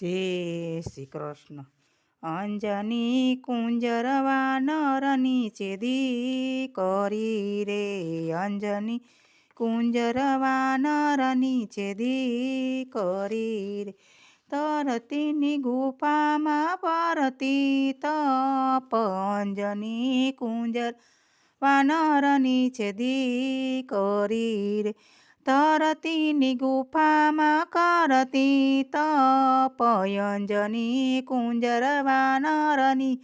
જય શ્રી કૃષ્ણ. અંજની કુંજરવા નરની છેદી કરી રે. અંજની કુંજરવા નરની છેદી કરી રે. તરતીની ગુફામાં પરતી તપ. અંજની કુંજર વાનરની છેદી કરી રે. તરતીની ગુફામાં કરતી તપયંજની કુંજર વાનરની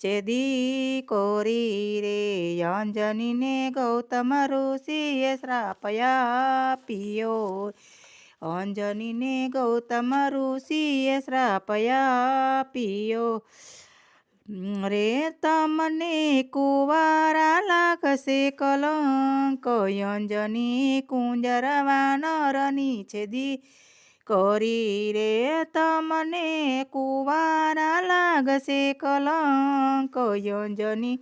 છેદી કોરી રે અંજનીને ગૌતમ ઋષિએ શ્રાપયા પિયો અંજનીને ગૌતમ ઋષિએ શ્રાપયા પિયો રે તમને કુવારા લાગશે કલંક અંજની કુંજર વાનરની છેદી કરી રે તમને કુવારા લાગશે કલંક અંજની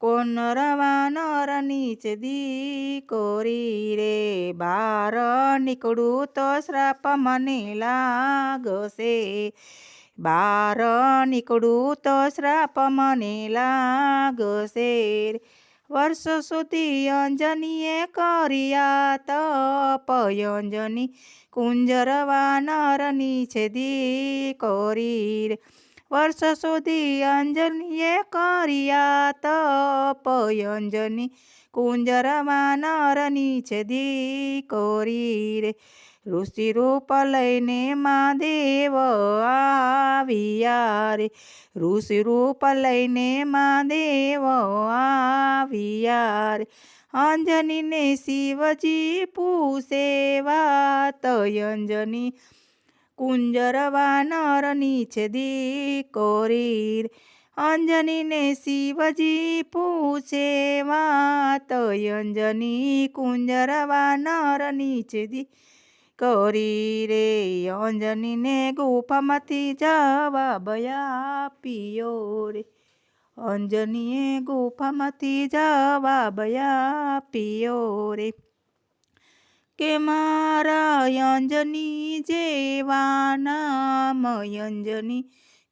કોનર વાનરની છેદી કરી રે બાર નીકળું તો શ્રાપ મને લાગશે. બાર નીકળું તો શ્રાપ મને લાગશે વર્ષો સુધી અંજનીએ કર્યા તપ અંજની કુંજર વાનરની છેદી કરી વર્ષ સુધી અંજનીએ કર્યા તપ. અંજની કુંજર વાનરની છે કરી રે. ઋષિ રૂપ લઈને મહાદેવ આવ્યા રે. ઋષિ રૂપ લઈને મહાદેવ આવ્યા રે. અંજનીને શિવજી પૂસેવા વાત. અંજની કુંજર વાનરની નીચે કરી રે અંજનીને શિવજી પૂછે વાત, અંજની કુંજર નીચે દી કરી રે અંજનીને ગુફામાંથી જવાબ આપ્યો રે. અંજનીએ ગુફામાંથી જવાબ આપ્યો રે. કે મારા અંજની જેવા નામ અંજની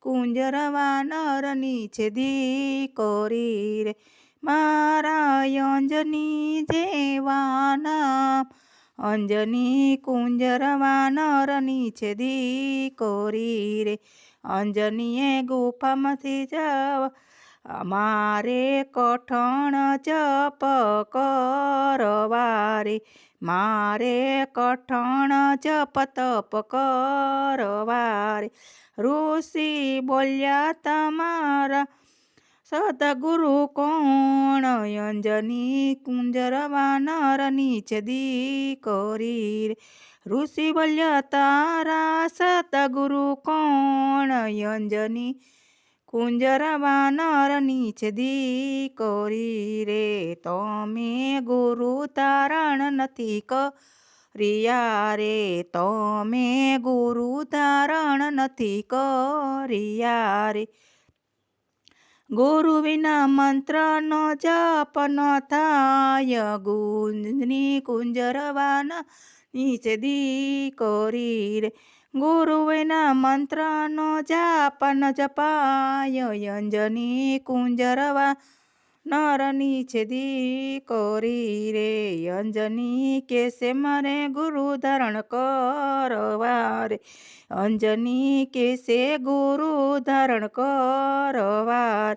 કુંજર વાનરની છેદી કરી રે મારા અંજની જેવા નામ અંજની કુંજર વાનરની છેદી કરી રે અંજનીએ ગુફામાંથી જાવ, અમારે કઠણ જપ કરવા રે મારે કઠણ જપ તપ કરવા રે ઋષિ બોલ્યા, તમારા સદગુરુ કોણ? અંજની કુંજરવા નર છેદી દીકરી રે ઋષિ બોલ્યા, તારા સદગુરુ કોણ? અંજની કુંજર વાનરની છેદી કરી રે તમે ગુરુ તારણ નથી કર્યા રે તમે ગુરુ તારણ નથી કર્યા રે ગુરુ વિના મંત્રનો જપ ન થાય, ગુંજની કુંજરવાના છેદી કરી રે ગુરુ વિના મંત્રનો જાપ ન જપાય અંજની કુંજરવા નરની છેદી કરી રે અંજની કેસે મરે ગુરુ ધારણ કરવા રે અંજની કેસે ગુરુ ધારણ કરવા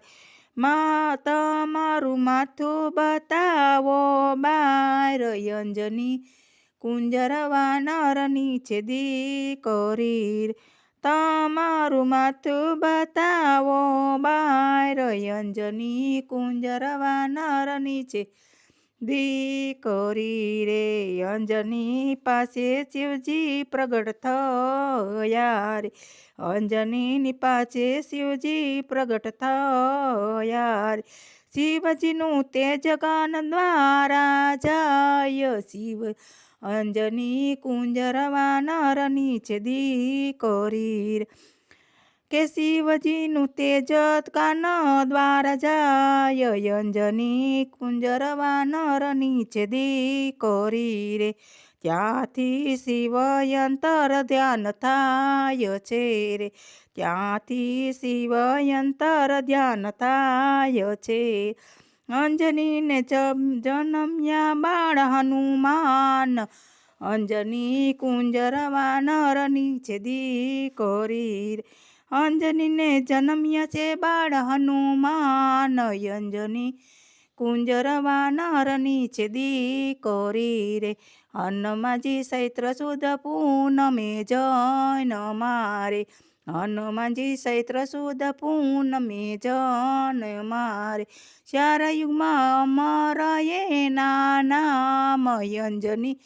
મા તમારું માથું બતાવો બાર અંજની કુંજર વાનરની છેદી કરી રે તમારું માથું બતાવો, બાય અંજની કુંજર વાનરની છે દીકરી રે અંજની પાસે શિવજી પ્રગટ થયા રે અંજનીની પાસે શિવજી પ્રગટ થયા રે શિવજીનું તેજ ગાન દ્વારા જાય શિવ. અંજની કુંજરવા નર નીચે દીકરી કે શિવજીનું તેજ કાન દ્વારા જાય અંજની કુંજરવા નર નીચે દીકરી રે ત્યાંથી શિવયંતર ધ્યાન થાય છે રે. ત્યાંથી શિવયંતર ધ્યાન થાય છે. અંજનીને જન્મ્યા બાળ હનુમાન. અંજની કુંજરવા નર નીચે દીકરી અંજનીને જન્મ્યા છે બાળ હનુમાન. અંજની કુંજર વાનર નીચે દીકરી રે. હનુમાનજી ચૈત્ર સુદ પૂનમે જૈન મારે. હનુમાનજી ચૈત્ર સુદ પૂનમે જન મારે. શારયુગમાં અમર એના નામ અંજની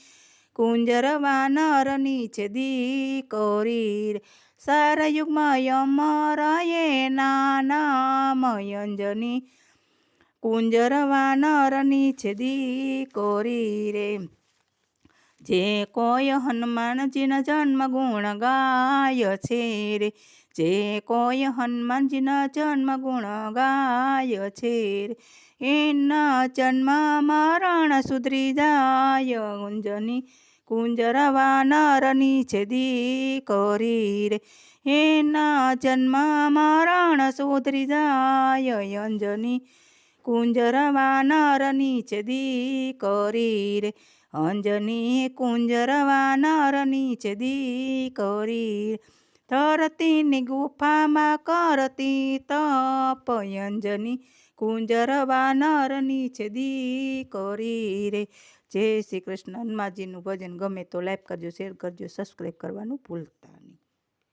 કુંજર વાનર નીચે દીકરી રે. સારયુગમાં અમર એના નામ કુંજર વાનર નીચે કોરી રે. જે કોય હનુમાનજીના જન્મ ગુણ ગાય છે રે. જે કોય હનુમાનજીના જન્મ ગુણ ગાય છે રે. એના જન્મ મરણ સુધરી જાય ગુંજની. કુંજર વાનર નીચે દીકરી રે. એના જન્મ મરણ સુધરી જાય અંજની. કુંજર નર નીચે દીકરી રે. અંજની કુંજર નર નીચે દીકરી ધરતીની ગુફામાં કરતી તપ અંજની કુંજર વાનર નીચે દીકરી રે. જય શ્રી કૃષ્ણ. હનુમાનજીનું ભજન ગમે તો લાઈક કરજો, શેર કરજો, સબસ્ક્રાઈબ કરવાનું ભૂલતા